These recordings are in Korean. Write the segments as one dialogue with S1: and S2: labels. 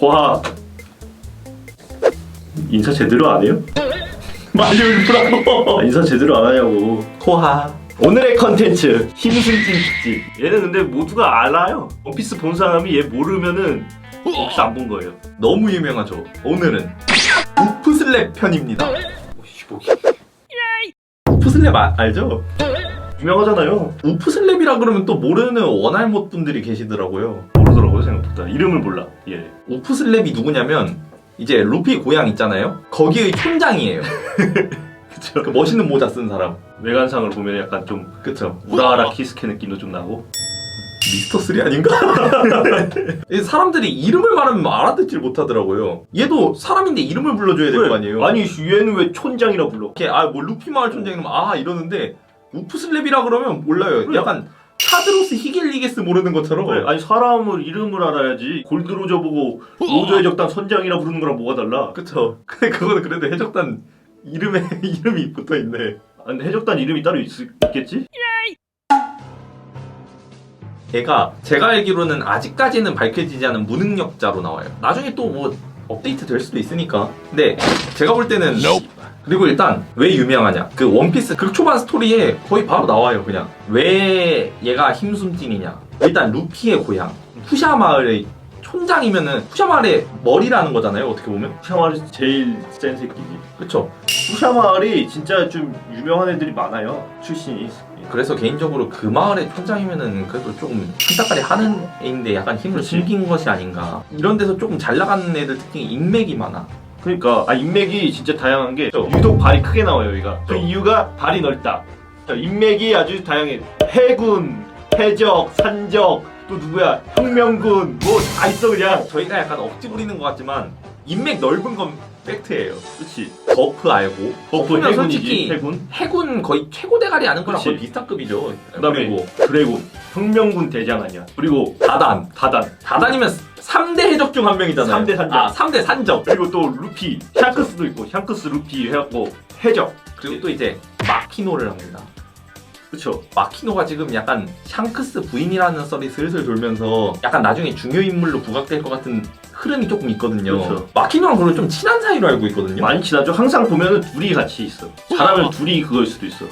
S1: 화 인사 제대로 안 해요? 많이 울더라고 인사 제대로 안 하냐고
S2: 호하.
S1: 오늘의 컨텐츠 힘승진 특집 얘는 근데 모두가 알아요 원피스 본 사람이 얘 모르면은 원피스 안본 거예요
S2: 너무 유명하죠. 오늘은 우프슬랩 편입니다. 우프슬랩 아, 알죠?
S1: 유명하잖아요
S2: 우프슬랩이라 그러면 또 모르는 원알못 분들이 계시더라고요.
S1: 모르더라고요 생각보다 이름을 몰라 얘
S2: 우프슬랩이 누구냐면 이제 루피 고향 있잖아요. 거기의 촌장이에요.
S1: 그쵸
S2: 그 멋있는 모자 쓴 사람.
S1: 외관상으로 보면 약간 좀
S2: 그쵸?
S1: 우라하라 키스케 느낌도 좀 나고
S2: 미스터 3 아닌가? 이 사람들이 이름을 말하면 알아듣질 못하더라고요. 얘도 사람인데 이름을 불러줘야 될 거 아니에요.
S1: 아니 얘는 왜 촌장이라 불러
S2: 이렇게 아뭐 루피 마을 촌장이면 아 이러는데 우프슬랩이라 그러면 몰라요.
S1: 그래.
S2: 약간 타드로스 히겔리게스 모르는 것처럼
S1: 그래, 아니 사람을 이름을 알아야지 골드로저 보고 로저의 적당 선장이라 부르는 거랑 뭐가 달라
S2: 그쵸. 근데 그거는 그래도 해적단 이름에 이름이 붙어 있네.
S1: 아, 근데 해적단 이름이 따로 있, 있겠지?
S2: 걔가 제가 알기로는 아직까지는 밝혀지지 않은 무능력자로 나와요. 나중에 또 뭐 업데이트 될 수도 있으니까. 근데 제가 볼 때는 그리고 일단 왜 유명하냐? 그 원피스 극초반 스토리에 거의 바로 나와요. 그냥 왜 얘가 힘숨찐이냐? 일단 루피의 고향 푸샤 마을의 촌장이면은 푸샤 마을의 머리라는 거잖아요. 어떻게 보면.
S1: 푸샤마을이 제일 센 새끼지
S2: 그쵸?
S1: 푸샤마을이 진짜 좀 유명한 애들이 많아요 출신이
S2: 그래서 개인적으로 그 마을의 촌장이면은 그래도 조금 한따까리 하는 애인데 약간 힘을
S1: 그치.
S2: 즐긴 것이 아닌가. 이런 데서 조금 잘 나가는 애들 특히 인맥이 많아.
S1: 그러니까 아 인맥이 진짜 다양한 게. 유독 발이 크게 나와요 얘가 그. 이유가 발이 넓다 자, 인맥이 아주 다양해 해군 해적 산적 또 누구야 혁명군 뭐 다 있어 그냥
S2: 저희가 약간 억지 부리는 것 같지만 인맥 넓은 건 팩트예요.
S1: 그치
S2: 버프 알고
S1: 버프 해군이지
S2: 솔직히
S1: 해군
S2: 해군 거의 최고 대가리 아는 거랑
S1: 그치.
S2: 거의 비슷한 급이죠.
S1: 그다음에
S2: 그리고
S1: 드래곤 혁명군 대장 아니야 그리고
S2: 다단
S1: 다단
S2: 다단이면 3대 해적 중 한 명이잖아요.
S1: 삼대 산적.
S2: 아 3대 산적.
S1: 그리고 또 루피 샹크스도 있고 샹크스 루피 해갖고 해적
S2: 그리고 또 이제 마키노를 합니다.
S1: 그쵸
S2: 마키노가 지금 약간 샹크스 부인이라는 썰이 슬슬 돌면서 약간 나중에 중요 인물로 부각될 것 같은 흐름이 조금 있거든요.
S1: 그렇죠.
S2: 마키노랑 그리고 좀 친한 사이로 알고 있거든요.
S1: 많이 친하죠. 항상 보면은 둘이 같이 있어. 잘하면 둘이 그거일 수도 있어.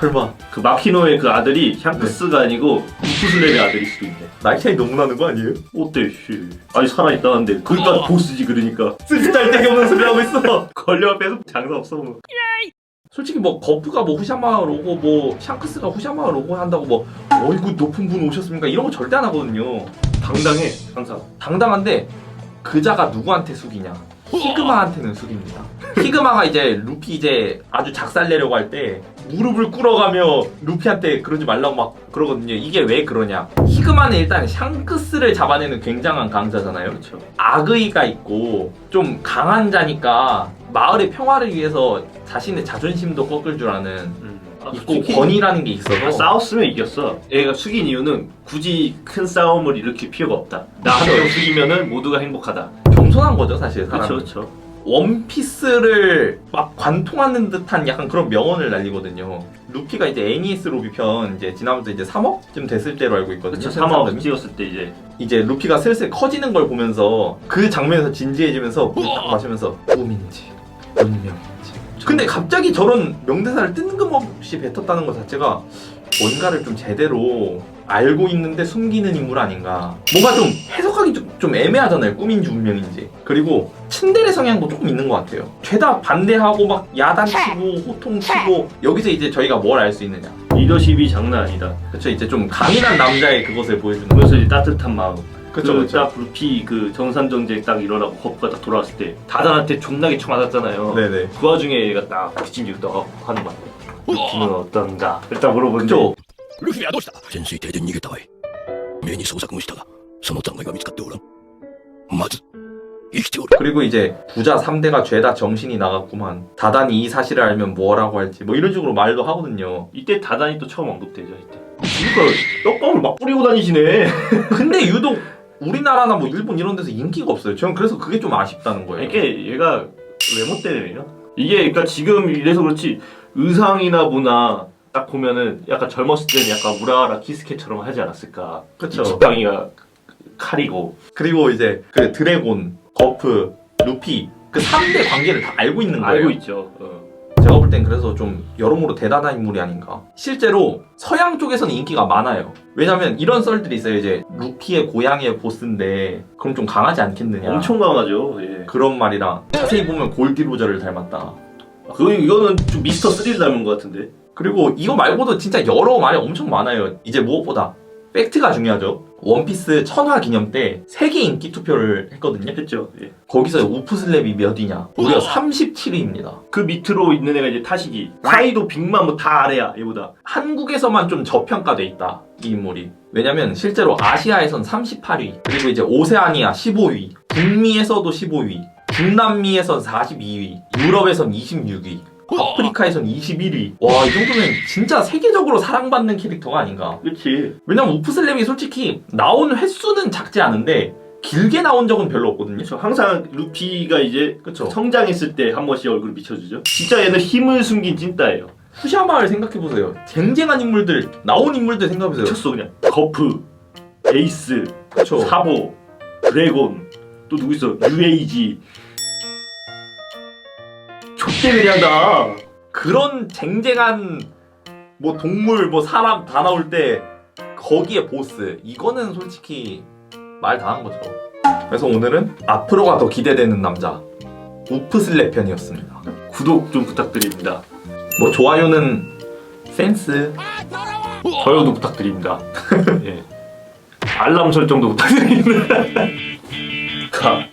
S2: 설마.
S1: 그 마키노의 그 아들이 샹크스가 아니고 우프슬랩의 아들일 수도 있네.
S2: 나이 차이 너무 나는 거 아니에요?
S1: 어때 씨? 아니 살아있다는데. 그러니까 보스지 그러니까.
S2: 데가 없는 소리 하고 있어.
S1: 걸려 앞에서 장사 없어 뭐.
S2: 솔직히 뭐 거프가 뭐 후샤마을 오고 뭐 샹크스가 후샤마을 오고 한다고 뭐 어이구 높은 분 오셨습니까? 이런 거 절대 안 하거든요.
S1: 당당해 항상.
S2: 당당한데 그자가 누구한테 숙이냐? 히그마한테는 숙입니다. 히그마가 이제 루피 이제 아주 작살내려고 할 때 무릎을 꿇어가며 루피한테 그러지 말라고 막 그러거든요. 이게 왜 그러냐? 히그마는 일단 샹크스를 잡아내는 굉장한 강자잖아요.
S1: 그렇죠
S2: 악의가 있고 좀 강한 자니까 마을의 평화를 위해서 자신의 자존심도 꺾을 줄 아는 있고
S1: 솔직히
S2: 권위라는 게 있어서
S1: 아, 싸웠으면 이겼어 얘가 숙인 이유는 굳이 큰 싸움을 일으킬 필요가 없다 나 한 명 숙이면은 모두가 행복하다
S2: 겸손한 거죠 사실 사람.
S1: 그렇죠 그렇죠
S2: 원피스를 막 관통하는 듯한 약간 그런 명언을 날리거든요. 루피가 이제 애니스 로비 편 이제 지나면서 이제 3억쯤 됐을 때로 알고 있거든요.
S1: 그렇죠
S2: 생산금이.
S1: 3억 찍었을 때 이제
S2: 이제 루피가 슬슬 커지는 걸 보면서 그 장면에서 진지해지면서 물딱 마시면서 꿈인지 운명인지. 근데 갑자기 저런 명대사를 뜬금없이 뱉었다는 것 자체가 뭔가를 좀 제대로 알고 있는데 숨기는 인물 아닌가. 뭔가 좀 해석하기 좀, 좀 애매하잖아요. 꿈인지 운명인지. 그리고 츤데레 성향도 조금 있는 것 같아요. 죄다 반대하고 막 야단치고 호통치고 여기서 이제 저희가 뭘 알 수 있느냐.
S1: 리더십이 장난 아니다
S2: 그쵸 이제 좀 강인한 남자의 그것을 보여주는
S1: 그래서 이제 따뜻한 마음
S2: 그쵸
S1: 그
S2: 그쵸.
S1: 딱 루피 그 정산정제 딱 일어나고 거프가 딱 돌아왔을 때 다단한테 존나게 쳐맞았잖아요
S2: 네네.
S1: 그 와중에 얘가 딱 뒷짐지고 딱 하는 거야 루피는 어떤가 일단 물어보는데
S2: 그쵸.
S3: ルフィはどうした潜水艇で逃げたわい。目に捜索もしたが、その残骸は見つかっておらん。まず、生きておる。
S2: 그리고 이제 부자 3대가 죄다 정신이 나갔구만. 다단이 이 사실을 알면 뭐라고 할지 뭐 이런 식으로 말도 하거든요.
S1: 이때 다단이 또 처음 언급되죠 이때 그러니까 떡밥을 막 뿌리고 다니시네
S2: 근데 유독 우리나라나 뭐 일본 이런 데서 인기가 없어요. 저는 그래서 그게 좀 아쉽다는 거예요.
S1: 이게 얘가 왜못 때려요? 이게 그러니까 지금 이래서 그렇지 의상이나 뭐나 딱 보면은 약간 젊었을 때는 약간 우라라 키스케처럼 하지 않았을까
S2: 그쵸.
S1: 지팡이가 칼이고
S2: 그리고 이제 그 드래곤, 거프, 루피 그 3대 관계를 다 알고 있는 거예요.
S1: 알고 있죠. 어.
S2: 제가 볼 땐 그래서 좀 여러모로 대단한 인물이 아닌가. 실제로 서양 쪽에서는 인기가 많아요. 왜냐면 이런 썰들이 있어요. 이제 루피의 고향의 보스인데 그럼 좀 강하지 않겠느냐.
S1: 엄청 강하죠. 예.
S2: 그런 말이랑 자세히 보면 골디 로저를 닮았다.
S1: 그 이거는 좀 미스터 3를 닮은 것 같은데.
S2: 그리고 이거 말고도 진짜 여러 말이 엄청 많아요. 이제 무엇보다 팩트가 중요하죠. 원피스 천화 기념 때 세계 인기 투표를 했거든요.
S1: 했죠. 예.
S2: 거기서 우프슬랩이 몇이냐? 무려 37위입니다.
S1: 그 밑으로 있는 애가 이제 타시기. 사이도 빅만 뭐 다 아래야 얘보다.
S2: 한국에서만 좀 저평가돼 있다 이 인물이 왜냐면 실제로 아시아에선 38위 그리고 이제 오세아니아 15위 북미에서도 15위 중남미에선 42위 유럽에선 26위 아프리카에선 21위 와 이 정도면 진짜 세계적으로 사랑받는 캐릭터가 아닌가
S1: 그렇지.
S2: 왜냐면 우프슬랩이 솔직히 나온 횟수는 작지 않은데 길게 나온 적은 별로 없거든요
S1: 그렇죠. 항상 루피가 이제
S2: 그쵸
S1: 성장했을 때 한 번씩 얼굴 비춰주죠. 진짜 얘는 힘을 숨긴 찐따예요.
S2: 푸샤마를 생각해보세요 쟁쟁한 인물들 나온 인물들 생각해보세요
S1: 미쳤어 그냥. 거프, 에이스,
S2: 그쵸
S1: 사보, 드래곤, 또 누구 있어? UAG. 족대 그냥 다.
S2: 그런 쟁쟁한 뭐 동물 뭐 사람 다 나올 때 거기에 보스 이거는 솔직히 말 다 한 거죠. 그래서 오늘은 앞으로가 더 기대되는 남자 우프슬랩 편이었습니다.
S1: 구독 좀 부탁드립니다.
S2: 뭐 좋아요는 센스
S1: 좋아요도 부탁드립니다. 예. 알람 설정도 부탁드립니다. 가.